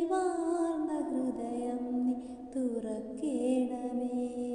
നിറവാർന്ന ഹൃദയം നീ തുറക്കേണമേ.